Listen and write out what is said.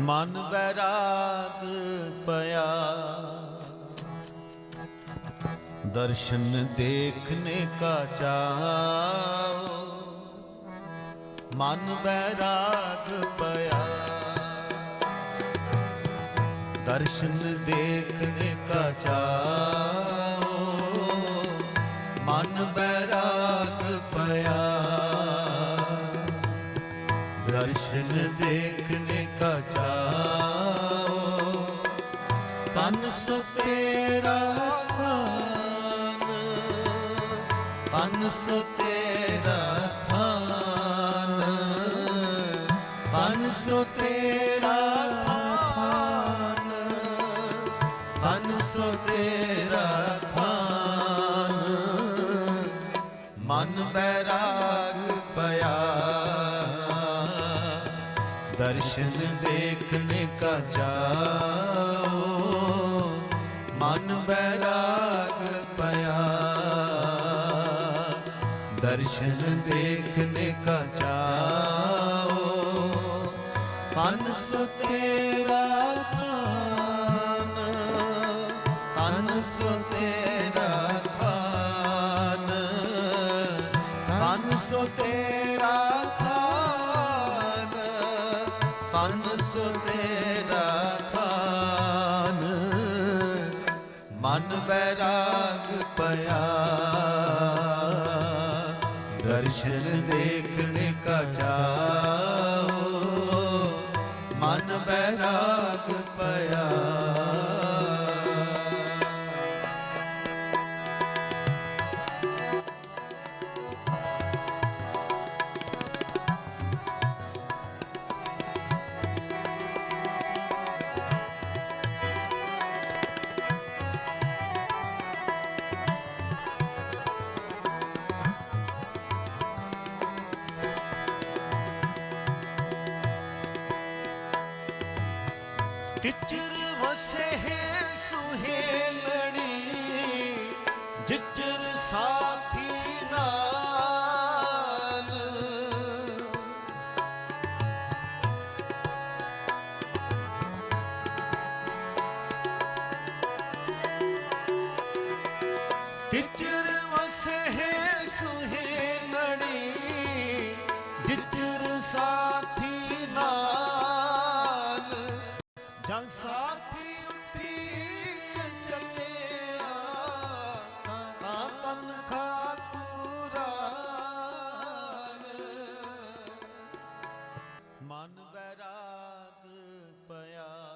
ਮਨ ਬੈਰਾਗ ਪਿਆ। ਦਰਸ਼ਨ ਦੇਖਨੇ ਕਾ ਚਾਹੋ ਮਨ ਬੈਰਾਗ ਪਿਆ। ਦਰਸ਼ਨ ਦੇਖਨੇ ਕਾ ਚਾਹੋ ਤਨਸ ਤੇਰਾ ਥਾਨ ਤਨਸ ਤੇਰਾ ਥਾਨ ਤਨਸ ਤੇਰਾ ਥਾਨ ਤਨਸ ਤੇਰਾ ਥਾਨ ਮਨ ਬੈਰਾਗ ਪਿਆ। ਦਰਸ਼ਨ ਦੇਖਨੇ ਕਾ ਜਾ दर्शन देखने का चाओ तन सो तेरा थान तन सो तेरा थान तन सो तेरा थान ਦਰਸ਼ਨ ਦੇਖਣੇ ਕਾ ਚਾਓ ਮਨ ਬੈਰਾਗ ਪਿਆ। तिचिर वसे हैं सुहेल ਸਾਥੀ ਉੱਠੀ ਚੱਲਿਆ ਨਾ ਤਨ ਮਨ ਬੈਰਾਗ ਪਿਆ।